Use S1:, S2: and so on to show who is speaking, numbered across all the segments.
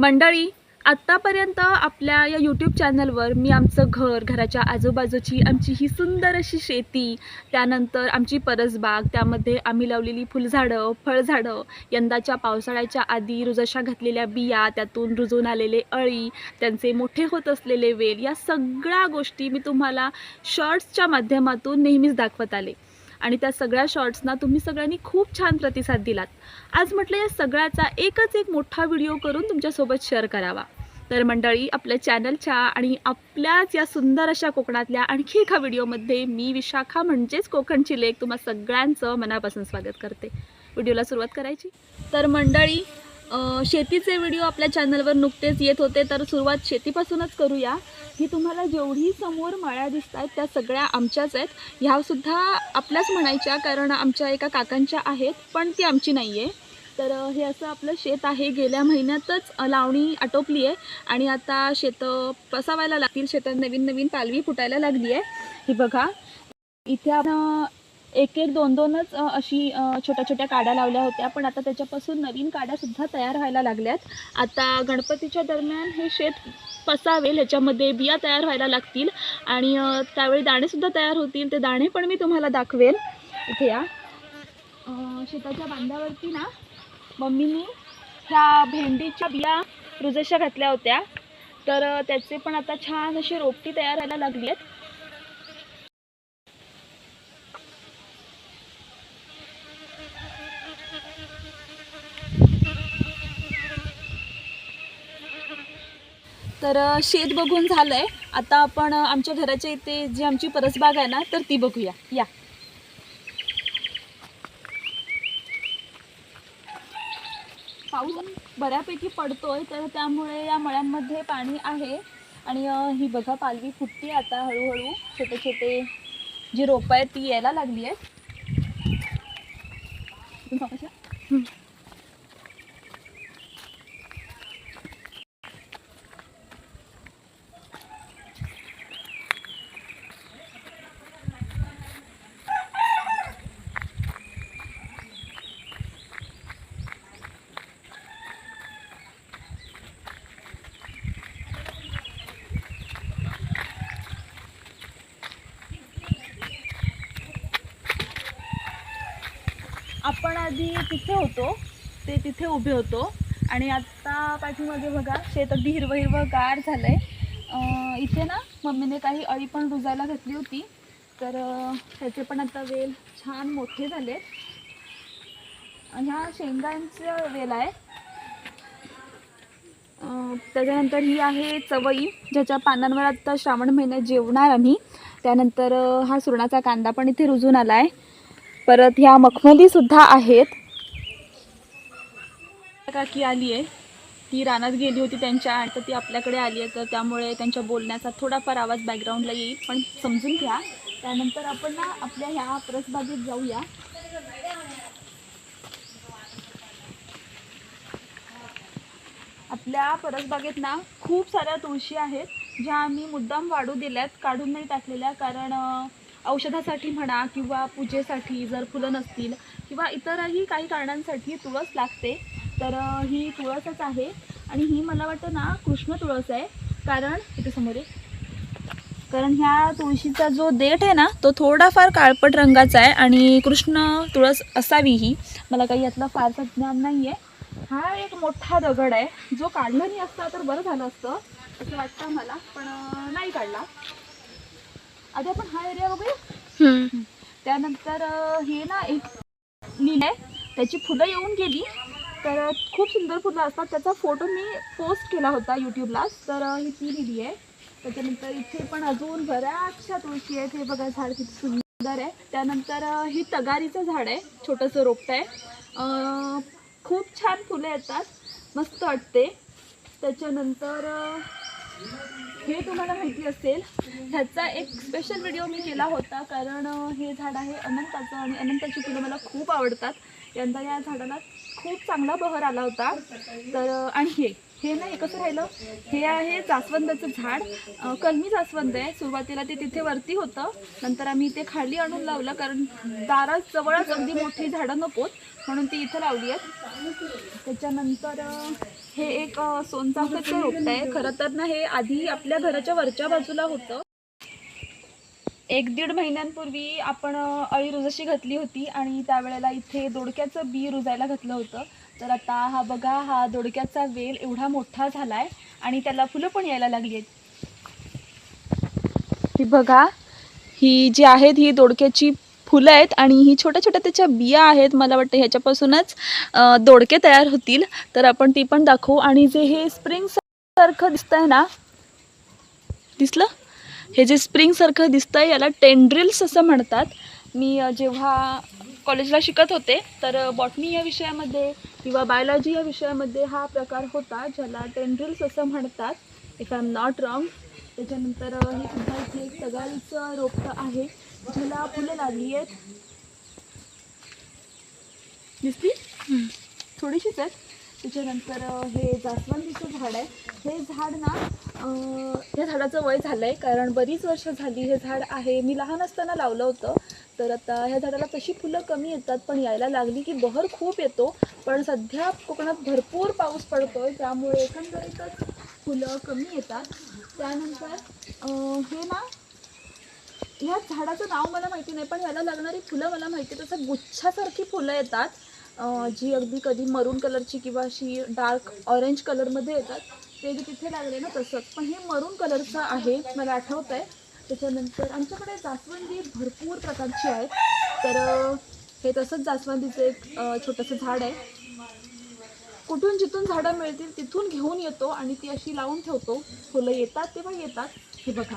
S1: मंडळी आत्तापर्यंत आपल्या या यूट्यूब चॅनलवर मी आमचं घर घराच्या आजूबाजूची आमची ही सुंदर अशी शेती त्यानंतर आमची परसबाग त्यामध्ये आम्ही लावलेली फुलझाडं फळझाडं यंदाच्या पावसाळ्याच्या आधी रुजशा घातलेल्या बिया त्यातून रुजून आलेले अळी त्यांचे मोठे होत असलेले वेल या सगळ्या गोष्टी मी तुम्हाला शॉर्ट्सच्या माध्यमातून नेहमीच दाखवत आले. आणि त्या सगळ्या शॉर्ट्सना तुम्ही सगळ्यांनी खूप छान प्रतिसाद दिलात. आज म्हटलं या सगळ्याचा एकच एक मोठा व्हिडिओ करून तुमच्यासोबत शेअर करावा. तर मंडळी आपल्या चॅनलच्या आणि आपल्याच या सुंदर अशा कोकणातल्या आणखी एका व्हिडिओमध्ये मी विशाखा म्हणजेच कोकणची लेख तुम्हा सगळ्यांचं मनापासून स्वागत करते. व्हिडिओला सुरुवात करायची. तर मंडळी शेतीचे व्हिडिओ आपल्या चॅनलवर नुकतेच येत होते तर सुरुवात शेतीपासूनच करूया. ही तुम्हाला जेवढी समोर माळ्या दिसत आहेत त्या सगळ्या आमच्याच आहेत. ह्यासुद्धा आपल्याच म्हणायच्या कारण आमच्या एका काकांच्या आहेत पण ती आमची नाही आहे तर हे असं आपलं शेत आहे. गेल्या महिन्यातच लावणी आटोपली आहे आणि आता शेतं पसावायला लागतील. शेतात नवीन नवीन पालवी फुटायला लागली आहे ही बघा. इथे आपण एक एक दोन दोनच अशी छोट्या छोट्या काड्या लावल्या होत्या. पण आता त्याच्यापासून नवीन काड्यासुद्धा तयार व्हायला लागल्यात. आता गणपतीच्या दरम्यान हे शेत पसावेल ह्याच्यामध्ये बिया तयार व्हायला लागतील. आणि त्यावेळी दाणेसुद्धा तयार होतील. ते दाणे पण मी तुम्हाला दाखवेल. इथे या. शेताच्या बांधावरती ना मम्मीने ह्या भेंडीच्या बिया रुजशा घातल्या होत्या. तर त्याचे पण आता छान अशी रोपटी तयार व्हायला लागली आहेत तर शेत बघून झालंय. आता आपण आमच्या घराच्या इथे जी आमची परसबाग आहे ना तर ती बघूया. या. पाऊस बऱ्यापैकी पडतोय तर त्यामुळे या मळ्यांमध्ये पाणी आहे. आणि ही बघा पालवी फुटते आता हळूहळू. छोटे छोटे जी रोपं आहेत ती यायला लागली आहेत हं. आपण आधी तिथे होतो. ते तिथे उभे होतो. आणि आत्ता पाठीमागे बघा शेत अगदी हिरवं हिरवं गार झालं आहे इथे ना मम्मीने काही अळी पण रुजायला घातली होती. तर त्याचे पण आता वेल छान मोठे झाले ह्या शेंगांचं वेल आहे. त्याच्यानंतर ही आहे चवई ज्याच्या पानांवर आत्ता श्रावण महिन्यात जेवणार आम्ही. त्यानंतर हा सुरणाचा कांदा पण इथे रुजून आला आहे परत ह्या मखमली सुद्धा आहेत. काकी आली आहे. ती रानात गेली होती त्यांच्या तर ती आपल्याकडे आली आहे तर त्यामुळे त्यांच्या बोलण्याचा थोडाफार आवाज बॅकग्राऊंडला येईल. पण समजून घ्या. त्यानंतर आपण ना आपल्या ह्या परसबागेत जाऊया. आपल्या परसबागेत ना खूप साऱ्या तुळशी आहेत ज्या आम्ही मुद्दाम वाढू दिल्यात काढून नाही टाकलेल्या. कारण औषधासाठी म्हणा किंवा पूजेसाठी जर फुलं नसतील किंवा इतरही काही कारणांसाठी तुळस लागते तर ही तुळसच आहे. आणि ही मला वाटतं ना कृष्ण तुळस आहे. कारण इथे समोर आहे कारण ह्या तुळशीचा जो देठ आहे ना तो थोडाफार काळपट रंगाचा आहे आणि कृष्ण तुळस असावी ही. मला काही यातलं फारसं ज्ञान नाही आहे हा एक मोठा दगड आहे. जो काढला नाही असता तर बरं झालं असतं असं वाटतं मला. पण नाही काढला. आधी आपण हा एरिया बघूया. त्यानंतर हे ना एक लिहिलं आहे. त्याची फुलं येऊन गेली. तर खूप सुंदर फुलं असतात. त्याचा फोटो मी पोस्ट केला होता यूट्यूबला तर ही ती लिहिली आहे. त्याच्यानंतर इथे पण अजून बऱ्याचशा तुळशी आहेत. हे बघा झाड किती सुंदर आहे. त्यानंतर ही तगारीचं झाड आहे. छोटंसं रोपटं आहे. खूप छान फुलं येतात. मस्त वाटते. त्याच्यानंतर हे तुम्हाला माहिती असेल ह्याचा एक स्पेशल व्हिडिओ मी केला होता. कारण हे झाड आहे अनंताचं आणि अनंताची फुलं मला खूप आवडतात. यंदा या झाडाला खूप चांगला बहर आला होता. तर आणि हे हे नाही कसं राहिलं? हे आहे जास्वंदाचं झाड. कलमी जास्वंद आहे. सुरुवातीला ते तिथे वरती होतं. नंतर आम्ही ते खाली आणून लावलं कारण दारात जवळच अगदी मोठी झाडं नकोत म्हणून ती इथं लावली आहेत. त्याच्यानंतर हे एक अ, सोनचाफ्याचं रोपट आहे खरं तर ना हे आधी आपल्या घराच्या वरच्या बाजूला होतं. एक दीड महिन्यांपूर्वी आपण अळी रुजाशी घातली होती आणि त्यावेळेला इथे दोडक्याचं बी रुजायला घातलं होतं. तर आता हा बघा हा दोडक्याचा वेल एवढा मोठा झालाय आणि त्याला फुलं पण यायला लागली आहेत. ही बघा ही जी आहेत ही दोडक्याची फुलं आहेत आणि ही छोट्या छोट्या त्याच्या बिया आहेत मला वाटतं ह्याच्यापासूनच दोडके तयार होतील. तर आपण ती पण दाखवू. आणि जे हे स्प्रिंग सारखं दिसतंय ना दिसलं? हे जे स्प्रिंगसारखं दिसतं दिसतंय याला टेंड्रिल्स असं म्हणतात. मी जेव्हा कॉलेजला शिकत होते तर बॉटनी या विषयामध्ये किंवा बायोलॉजी या विषयामध्ये हा प्रकार होता ज्याला टेंड्रिल्स असं म्हणतात. If I am not wrong त्याच्यानंतर हे सुद्धा इथे एक तगारीचं रोपटं आहे. ज्याला फुलं लागली आहेत. दिसली? थोडीशीच आहेत. त्याच्यानंतर हे जास्वंदीचं झाड आहे. हे झाड ना या झाडाचं वय झालं आहे कारण बरीच वर्ष झाली हे झाड आहे. मी लहान असताना लावलं होतं. तर आता ह्या झाडाला तशी फुलं कमी येतात पण यायला लागली की बहर खूप येतो. पण सध्या कोकणात भरपूर पाऊस पडतो आहे त्यामुळे एकंदरीतच फुलं कमी येतात. त्यानंतर हे ना ह्या झाडाचं नाव मला माहिती नाही पण ह्याला लागणारी फुलं मला माहिती आहे तसं गुच्छासारखी फुलं येतात. अं, जी अगदी कधी मरून कलरची किंवा अशी डार्क ऑरेंज कलरमध्ये येतात. ते जे तिथे लागले ना तसंच. पण हे मरून कलरचं आहे मला आठवतं आहे त्याच्यानंतर आमच्याकडे जास्वंदी भरपूर प्रकारची आहेत. तर अं, हे तसंच जास्वंदीचं एक अं, छोटंसं झाड आहे. कुठून जिथून झाडं मिळतील तिथून घेऊन येतो आणि ती अशी लावून ठेवतो. फुलं येतात तेव्हा येतात. हे बघा.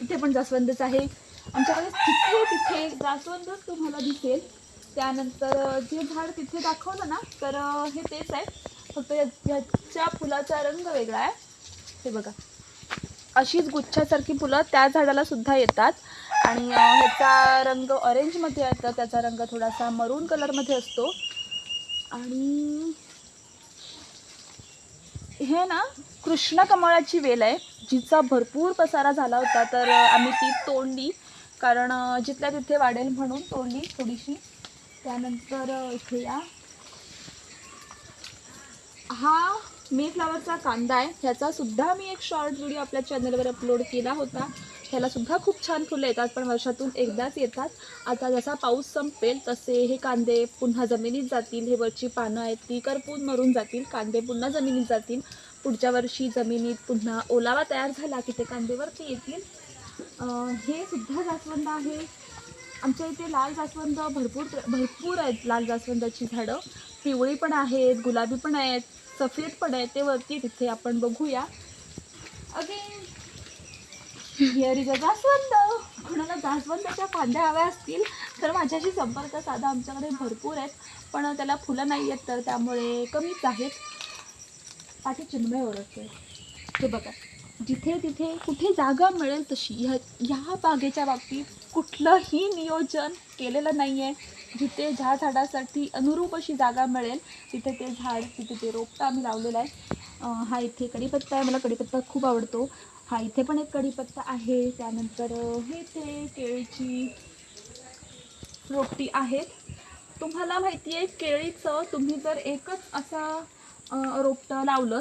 S1: इथे पण जास्वंदच आहे. आमच्याकडे तिथे तिथे जास्वंदच तुम्हाला दिसेल. त्यानंतर जे झाड तिथे दाखवलं ना तर हे तेच आहे. फक्त ह्याच्या फुलाचा रंग वेगळा आहे. हे बघा. अशीच गुच्छासारखी फुलं त्या झाडाला सुद्धा येतात. आणि ह्याचा रंग ऑरेंजमध्ये येतं त्याचा रंग थोडासा मरून कलरमध्ये असतो. आणि हे ना कृष्ण कमळाची वेल आहे जिचा भरपूर पसारा झाला होता तर आम्ही ती तोडली. कारण जिथल्या तिथे वाढेल म्हणून तोडली थोडीशी. त्यानंतर इथे या. हा मे फ्लावरचा कांदा आहे. ह्याचा सुद्धा मी एक शॉर्ट व्हिडिओ आपल्या चॅनलवर अपलोड केला होता. ह्याला सुद्धा खूप छान फुलं येतात पण वर्षातून एकदाच येतात. आता जसा पाऊस संपेल तसे हे कांदे पुन्हा जमिनीत जातील. हे वरची पानं आहेत ती करपून मरून जातील. कांदे पुन्हा जमिनीत जातील. पुढच्या वर्षी जमिनीत पुन्हा ओलावा तयार झाला की ते कांदेवरती येतील. हे सुद्धा जास्वंद आहे. आमच्या इथे लाल जास्वंद भरपूर भरपूर आहेत लाल जास्वंदाची झाडं. पिवळी पण आहेत गुलाबी पण आहेत सफेद पण आहेत. ते वरती तिथे आपण बघूया. अगेन हिअरीचा जास्वंद कोणाला जास्वंदाच्या फांद्या हव्या असतील तर माझ्याशी संपर्क साधा. आमच्याकडे भरपूर आहेत पण त्याला फुलं नाही आहेत तर त्यामुळे कमीच आहेत. पाठी चिन्मय ओळखते हे बघा. जिथे तिथे कुठे जागा मिळेल तशी ह्या ह्या बागेच्या बाबतीत कुठलंही नियोजन केलेलं नाही आहे जिथे ज्या झाडासाठी अनुरूप अशी जागा मिळेल तिथे ते झाड तिथे ते रोपटं आम्ही लावलेलं आहे. हा इथे कढीपत्ता आहे मला कढीपत्ता खूप आवडतो. हा इथे पण एक कढीपत्ता आहे. त्यानंतर हे ते केळीची रोपटी आहेत. तुम्हाला माहिती आहे केळीचं तुम्ही जर एकच असा रोपटं लावलं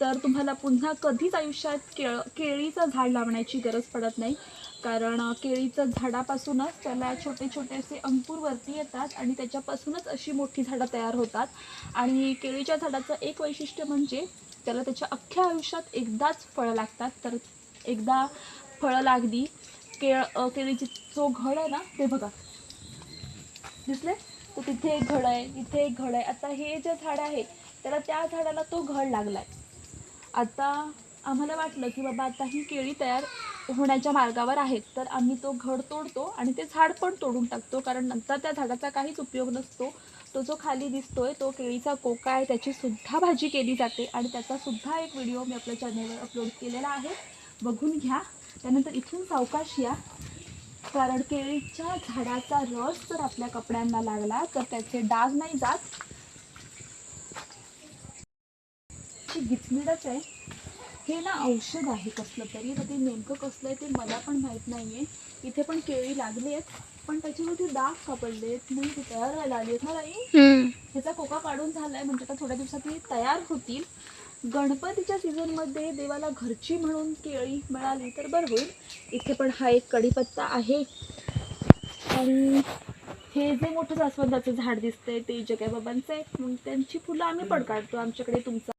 S1: तर तुम्हाला पुन्हा कधीच आयुष्यात केळ केळीचं झाड लावण्याची गरज पडत नाही. कारण केळीचं झाडापासूनच त्याला छोटे छोटे असे अंकुर वरती येतात आणि त्याच्यापासूनच अशी मोठी झाडं तयार होतात. आणि केळीच्या झाडाचं एक वैशिष्ट्य म्हणजे त्याला त्याच्या अख्ख्या आयुष्यात एकदाच फळं लागतात. तर एकदा फळं लागली केळ केळीची जो घड आहे ना ते बघा. दिसले? तर तिथे एक घड आहे इथे एक घड आहे. आता हे जे झाड आहे त्याला त्या झाडाला तो घड लागलाय. आता आम्हाला वाटलं की बाबा आता ही केळी तयार होण्याच्या मार्गावर आहेत तर आम्ही तो घड तोडतो आणि ते झाड पण तोडून टाकतो. कारण नंतर त्या झाडाचा काहीच उपयोग नसतो. तो जो खाली दिसतोय तो केळीचा कोका आहे त्याची सुद्धा भाजी केली जाते. आणि त्याचा सुद्धा एक व्हिडिओ मी आपल्या चॅनलवर अपलोड केलेला आहे. बघून घ्या. त्यानंतर इथून सावकाश या. कारण केळीच्या झाडाचा रस जर आपल्या कपड्यांना लागला तर त्याचे डाग नाही जात. गिचमिडच आहे. हे ना औषध आहे कसलं तरी. तर ते नेमकं कसलं आहे ते मला पण माहीत नाही आहे इथे पण केळी लागली आहेत. पण त्याच्यावरती डाग सापडले आहेत म्हणजे ते तयार व्हायला आले. आहेत ना ताई ह्याचा कोका काढून झालाय म्हणजे आता थोड्या दिवसात हे तयार होतील. गणपतीच्या सीझनमध्ये देवाला घरची म्हणून केळी मिळाली तर बरं होईल. इथे पण हा एक कढीपत्ता आहे. आणि हे जे मोठं जास्वंदाचं झाड दिसतंय ते जग्याबाबांचं आहे. मग त्यांची फुलं आम्ही पण काढतो. आमच्याकडे तुमचा